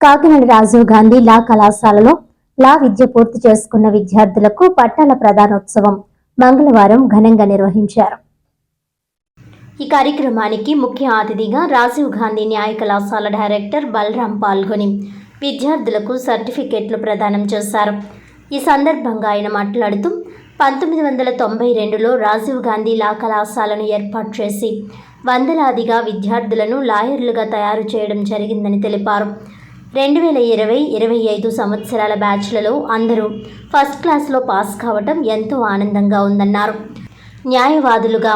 కాకినాడ రాజీవ్ గాంధీ లా కళాశాలలో లా విద్య పూర్తి చేసుకున్న విద్యార్థులకు పట్టాల ప్రధానోత్సవం మంగళవారం ఘనంగా నిర్వహించారు. ఈ కార్యక్రమానికి ముఖ్య అతిథిగా రాజీవ్ గాంధీ న్యాయ కళాశాల డైరెక్టర్ బలరాం పాల్గొని విద్యార్థులకు సర్టిఫికెట్లు ప్రదానం చేశారు. ఈ సందర్భంగా ఆయన మాట్లాడుతూ పంతొమ్మిది వందల తొంభై రెండులో రాజీవ్ గాంధీ లా కళాశాలను ఏర్పాటు చేసి వందలాదిగా విద్యార్థులను లాయర్లుగా తయారు చేయడం జరిగిందని తెలిపారు. రెండు వేల ఇరవై ఇరవై ఐదు సంవత్సరాల బ్యాచ్లలో అందరూ ఫస్ట్ క్లాస్లో పాస్ కావటం ఎంతో ఆనందంగా ఉందన్నారు. న్యాయవాదులుగా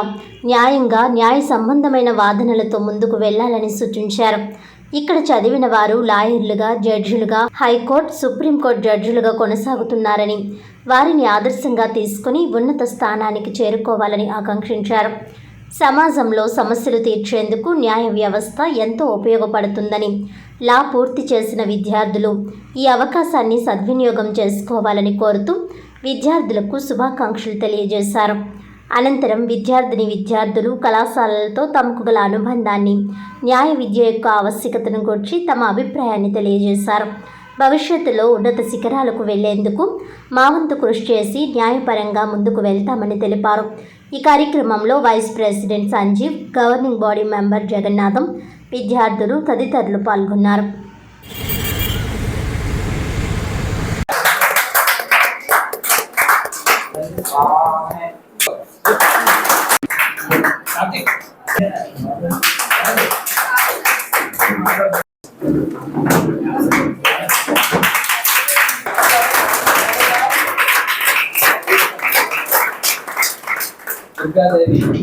న్యాయంగా న్యాయ సంబంధమైన వాదనలతో ముందుకు వెళ్ళాలని సూచించారు. ఇక్కడ చదివిన వారు లాయర్లుగా జడ్జిలుగా హైకోర్టు సుప్రీంకోర్టు జడ్జిలుగా కొనసాగుతున్నారని వారిని ఆదర్శంగా తీసుకుని ఉన్నత స్థానానికి చేరుకోవాలని ఆకాంక్షించారు. సమాజంలో సమస్యలు తీర్చేందుకు న్యాయ వ్యవస్థ ఎంతో ఉపయోగపడుతుందని లా పూర్తి చేసిన విద్యార్థులు ఈ అవకాశాన్ని సద్వినియోగం చేసుకోవాలని కోరుతూ విద్యార్థులకు శుభాకాంక్షలు తెలియజేశారు. అనంతరం విద్యార్థిని విద్యార్థులు కళాశాలలతో తమకు గల అనుబంధాన్ని న్యాయ విద్య యొక్క ఆవశ్యకతను గురించి తమ అభిప్రాయాన్ని తెలియజేశారు. భవిష్యత్తులో ఉన్నత శిఖరాలకు వెళ్ళేందుకు మా వంతు కృషి చేసి న్యాయపరంగా ముందుకు వెళ్తామని తెలిపారు. ఈ కార్యక్రమంలో vice president Sanjeev governing body member Jagannatham విద్యార్థులు తదితరులు పాల్గొన్నారు. దుర్గాదేవి.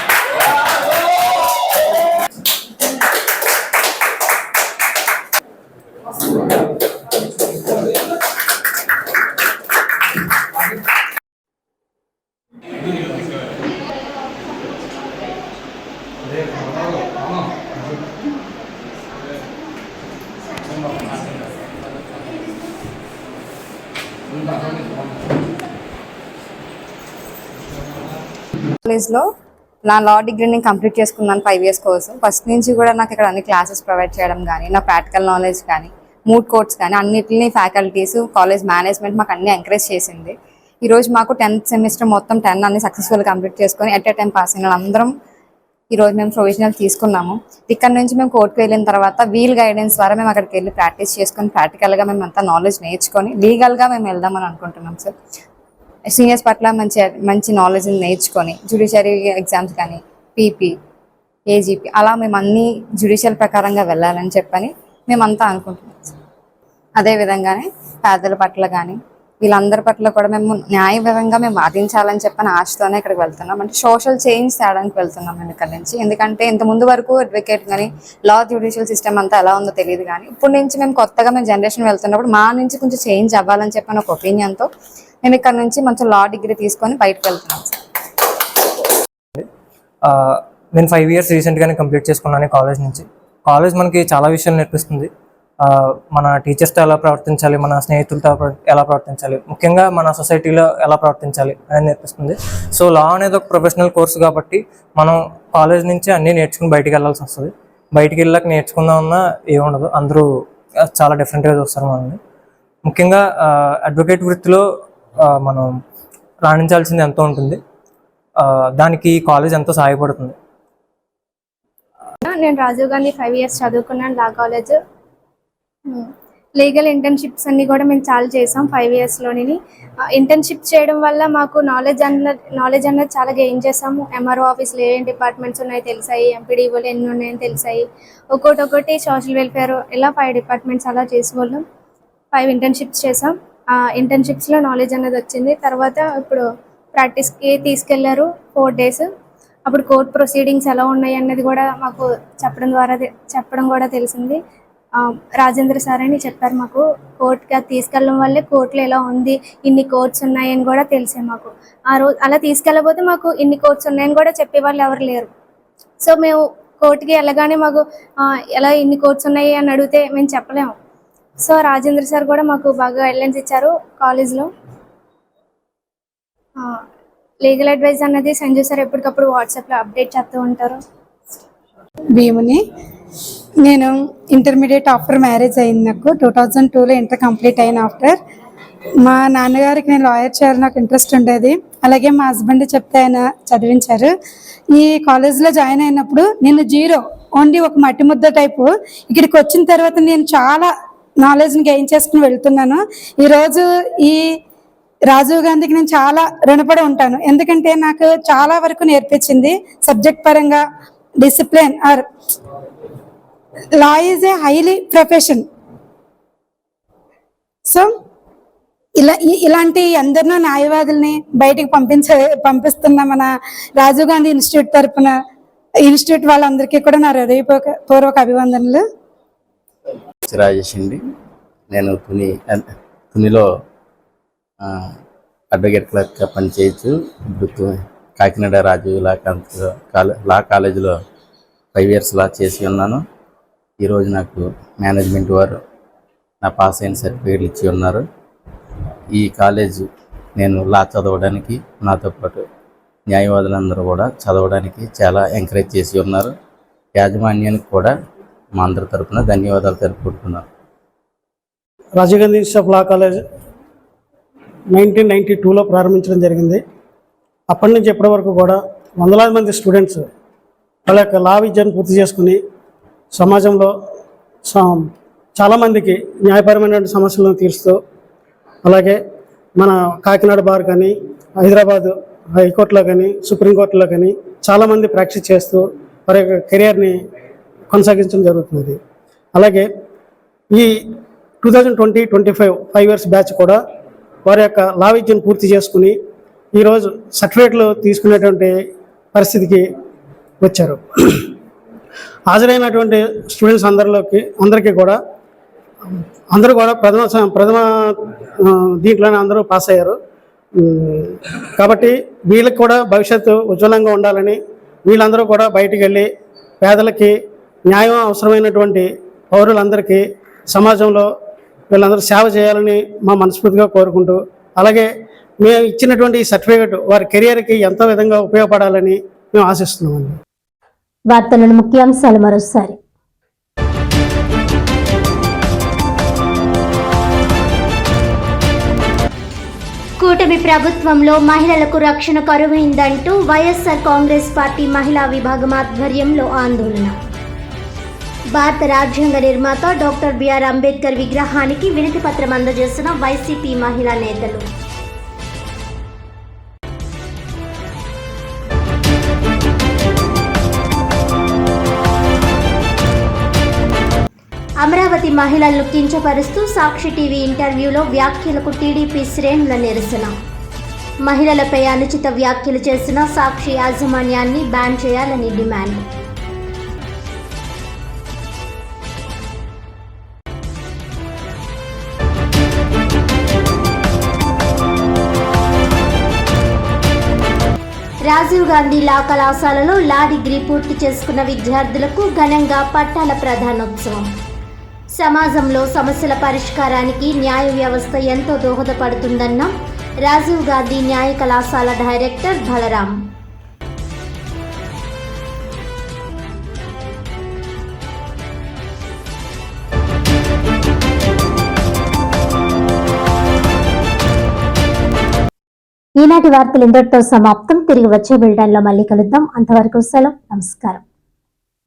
కాలేజ్లో నా లా డిగ్రీని కంప్లీట్ చేసుకున్నాను ఫైవ్ ఇయర్స్ కోర్స్ ఫస్ట్ నుంచి కూడా నాకు ఇక్కడ అన్ని క్లాసెస్ ప్రొవైడ్ చేయడం కానీ నా ప్రాక్టికల్ నాలెడ్జ్ కానీ మూడ్ కోర్ట్స్ కానీ అన్నిటిని ఫ్యాకల్టీస్ కాలేజ్ మేనేజ్మెంట్ మాకు అన్ని ఎంకరేజ్ చేసింది. ఈరోజు మాకు టెన్త్ సెమిస్టర్ మొత్తం టెన్ అన్ని సక్సెస్ఫుల్ కంప్లీట్ చేసుకొని ఎట్ ఎ టైం పాస్ అయిన అందరం ఈరోజు మేము ప్రొవిజనల్ తీసుకున్నాము. ఇక్కడ నుంచి మేము కోర్టుకు వెళ్ళిన తర్వాత వీల్ గైడెన్స్ ద్వారా మేము అక్కడికి వెళ్ళి ప్రాక్టీస్ చేసుకొని ప్రాక్టికల్గా మేము అంతా నాలెడ్జ్ నేర్చుకొని లీగల్గా మేము వెళ్దామని అనుకుంటున్నాం సార్. సీనియర్స్ పట్ల మంచి మంచి నాలెడ్జ్ని నేర్చుకొని జ్యుడిషియరీ ఎగ్జామ్స్ కానీ పీపీ ఏజీపీ అలా మేము అన్ని జ్యుడిషియల్ ప్రకారంగా వెళ్ళాలని చెప్పని మేమంతా అనుకుంటున్నాం అదే విధంగానే పేదల పట్ల కానీ వీళ్ళందరి పట్ల కూడా మేము న్యాయపరంగా మేము వాదించాలని చెప్పని ఆశతోనే ఇక్కడికి వెళ్తున్నాం. అంటే సోషల్ చేంజ్ తేడానికి వెళ్తున్నాం మేము ఇక్కడ నుంచి. ఎందుకంటే ఇంత ముందు వరకు అడ్వకేట్ కానీ లా జ్యుడిషియల్ సిస్టమ్ అంతా ఎలా ఉందో తెలియదు కానీ ఇప్పటి నుంచి మేము కొత్తగా మేము జనరేషన్ వెళ్తున్నప్పుడు మా నుంచి కొంచెం చేంజ్ అవ్వాలని చెప్పని ఒక ఒపీనియన్తో మేము ఇక్కడ నుంచి మంచి లా డిగ్రీ తీసుకొని బయటకు వెళ్తున్నాం సార్. నేను ఫైవ్ ఇయర్స్ రీసెంట్గానే కంప్లీట్ చేసుకున్నాను కాలేజ్ నుంచి. కాలేజ్ మనకి చాలా విషయాలు నేర్పిస్తుంది. మన టీచర్స్తో ఎలా ప్రవర్తించాలి మన స్నేహితులతో ఎలా ప్రవర్తించాలి ముఖ్యంగా మన సొసైటీలో ఎలా ప్రవర్తించాలి అనేది నేర్పిస్తుంది. సో లా అనేది ఒక ప్రొఫెషనల్ కోర్స్ కాబట్టి మనం కాలేజ్ నుంచి అన్నీ నేర్చుకుని బయటికి వెళ్ళాల్సి వస్తుంది. బయటికి వెళ్ళాక నేర్చుకుందామన్నా ఏముండదు అందరూ చాలా డిఫరెంట్గా చూస్తారు మనల్ని. ముఖ్యంగా అడ్వకేట్ వృత్తిలో మనం రాణించాల్సింది ఎంతో ఉంటుంది. దానికి కాలేజ్ ఎంతో సహాయపడుతుంది. నేను రాజీవ్ గాంధీ ఫైవ్ ఇయర్స్ చదువుకున్నాను లా కాలేజ్. లీగల్ ఇంటర్న్షిప్స్ అన్ని కూడా మేము చాలా చేసాం ఫైవ్ ఇయర్స్లోని ఇంటర్న్షిప్ చేయడం వల్ల మాకు నాలెడ్జ్ అన్న నాలెడ్జ్ అన్నది చాలా గెయిన్ చేసాము. ఎంఆర్ఓ ఆఫీస్లో ఏం డిపార్ట్మెంట్స్ ఉన్నాయో తెలిసాయి ఎంపీడీఓలు ఎన్ని ఉన్నాయని తెలిసాయి. ఒక్కొక్కటి ఒకటి సోషల్ వెల్ఫేర్ ఇలా ఫైవ్ డిపార్ట్మెంట్స్ అలా చేసేవాళ్ళం. ఫైవ్ ఇంటర్న్షిప్స్ చేసాం. ఆ ఇంటర్న్షిప్స్లో నాలెడ్జ్ అనేది వచ్చింది. తర్వాత ఇప్పుడు ప్రాక్టీస్కి తీసుకెళ్ళారు ఫోర్ డేస్. అప్పుడు కోర్ట్ ప్రొసీడింగ్స్ ఎలా ఉన్నాయి అన్నది కూడా మాకు చెప్పడం ద్వారా చెప్పడం కూడా తెలిసింది. రాజేంద్ర సార్ అని చెప్పారు మాకు. కోర్టుకి అది తీసుకెళ్ళడం వల్లే కోర్టులో ఎలా ఉంది ఇన్ని కోర్ట్స్ ఉన్నాయని కూడా తెలిసే మాకు. ఆ రోజు అలా తీసుకెళ్ళకపోతే మాకు ఇన్ని కోర్ట్స్ ఉన్నాయని కూడా చెప్పేవాళ్ళు ఎవరు లేరు. సో మేము కోర్టుకి వెళ్ళగానే మాకు ఎలా ఇన్ని కోర్ట్స్ ఉన్నాయి అని అడిగితే మేము చెప్పలేము. సో రాజేంద్ర సార్ కూడా మాకు బాగా గైడ్లైన్స్ ఇచ్చారు కాలేజ్లో. లీగల్ అడ్వైస్ అన్నది సంజయ్ సార్ ఎప్పటికప్పుడు వాట్సాప్లో అప్డేట్ చేస్తూ ఉంటారు. భీముని నేను ఇంటర్మీడియట్ ఆఫ్టర్ మ్యారేజ్ అయింది నాకు. టూ థౌజండ్ టూలో ఇంటర్ కంప్లీట్ అయిన ఆఫ్టర్ మా నాన్నగారికి నేను లాయర్ చేయాలని నాకు ఇంట్రెస్ట్ ఉండేది. అలాగే మా హస్బెండ్ చెప్తే ఆయన చదివించారు. ఈ కాలేజ్లో జాయిన్ అయినప్పుడు నేను జీరో ఓన్లీ ఒక మట్టి ముద్ద టైపు ఇక్కడికి వచ్చిన తర్వాత నేను చాలా నాలెడ్జ్ని గెయిన్ చేసుకుని వెళ్తున్నాను. ఈరోజు ఈ రాజీవ్ గాంధీకి నేను చాలా రుణపడి ఉంటాను. ఎందుకంటే నాకు చాలా వరకు నేర్పించింది. సబ్జెక్ట్ పరంగా discipline or law is a highly profession so ఇలా ఇలాంటి అందరినో న్యాయవాదుల్ని బయటికి పంపించే పంపిస్తున్న మన రాజీవ్ గాంధీ ఇన్స్టిట్యూట్ తరపున ఇన్స్టిట్యూట్ వాళ్ళందరికీ కూడా నా హృదయపూర్వక పూర్వక అభివందనలు. రాజేష్ అండి. నేను తుని తునిలో అడ్వకేట్ క్లర్క్గా పనిచేయచ్చు. ఇప్పుడు కాకినాడ రాజీవ్ లా కాన్- లా కాలేజీలో ఫైవ్ ఇయర్స్ లా చేసి ఉన్నాను. ఈరోజు నాకు మేనేజ్మెంట్ వారు నా పాస్ అయిన సర్టిఫికేట్లు ఇచ్చి ఉన్నారు. ఈ కాలేజ్ నేను లా చదవడానికి నాతో పాటు న్యాయవాదులందరూ కూడా చదవడానికి చాలా ఎంకరేజ్ చేసి ఉన్నారు. యాజమాన్యానికి కూడా మా అందరి తరఫున ధన్యవాదాలు తెలుపుకుంటున్నాను. Rajiv Gandhi institute of law college nineteen ninety టూలో ప్రారంభించడం జరిగింది. అప్పటి నుంచి ఇప్పటి వరకు కూడా వందలాది మంది స్టూడెంట్స్ వాళ్ళ యొక్క లా విద్యను పూర్తి చేసుకుని సమాజంలో చాలామందికి న్యాయపరమైనటువంటి సమస్యలను తీరుస్తూ అలాగే మన కాకినాడ బార్ కానీ హైదరాబాద్ హైకోర్టులో కానీ సుప్రీంకోర్టులో కానీ చాలామంది ప్రాక్టీస్ చేస్తూ వారి యొక్క కెరియర్ని కొనసాగించడం జరుగుతుంది అలాగే ఈ two thousand twenty twenty five five years batch కూడా వారి యొక్క లా విద్యను పూర్తి చేసుకుని ఈరోజు సర్టిఫికేట్లు తీసుకునేటువంటి పరిస్థితికి వచ్చారు. హాజరైనటువంటి స్టూడెంట్స్ అందరిలోకి అందరికీ కూడా అందరూ కూడా ప్రథమ ప్రథమ దీంట్లోనే అందరూ పాస్ అయ్యారు. కాబట్టి వీళ్ళకి కూడా భవిష్యత్తు ఉజ్వలంగా ఉండాలని వీళ్ళందరూ కూడా బయటికి వెళ్ళి పేదలకి న్యాయం అవసరమైనటువంటి పౌరులందరికీ సమాజంలో వీళ్ళందరూ సేవ చేయాలని మా మనస్ఫూర్తిగా కోరుకుంటూ అలాగే మేము ఇచ్చినటువంటి ఈ సర్టిఫికేట్ వారి కెరియర్కి ఎంతో విధంగా ఉపయోగపడాలని మేము ఆశిస్తున్నామండి. వార్తలను ముఖ్యాంశాలు మరోసారి. కూటమి ప్రభుత్వంలో మహిళలకు రక్షణ కరువైందంటూ వైఎస్ఆర్ కాంగ్రెస్ పార్టీ మహిళా విభాగం ఆధ్వర్యంలో ఆందోళన. భారత రాజ్యాంగ నిర్మాత డాక్టర్ బిఆర్ అంబేద్కర్ విగ్రహానికి వినతిపత్రం అందజేసిన వైసీపీ మహిళా నేతలు. మహిళలను కించపరుస్తూ సాక్షి టీవీ ఇంటర్వ్యూలో వ్యాఖ్యలకు టీడీపీ శ్రేణుల నిరసన. మహిళలపై అనుచిత వ్యాఖ్యలు చేసిన సాక్షి యాజమాన్యాన్ని బ్యాన్ చేయాలని డిమాండ్. రాజీవ్ గాంధీ లా కళాశాలలో లా డిగ్రీ పూర్తి చేసుకున్న విద్యార్థులకు ఘనంగా పట్టాల ప్రధానోత్సవం. సమాజంలో సమస్యల పరిష్కారానికి న్యాయ వ్యవస్థ ఎంతో దోహదపడుతుందన్న రాజీవ్ గాంధీ న్యాయ కళాశాల డైరెక్టర్ బలరాం. ఈనాటి వార్తలు ఇంతటితో సమాప్తం. తిరిగి వచ్చే బిల్డన్లో మళ్ళీ కలుద్దాం. అంతవరకు సెలవు. నమస్కారం.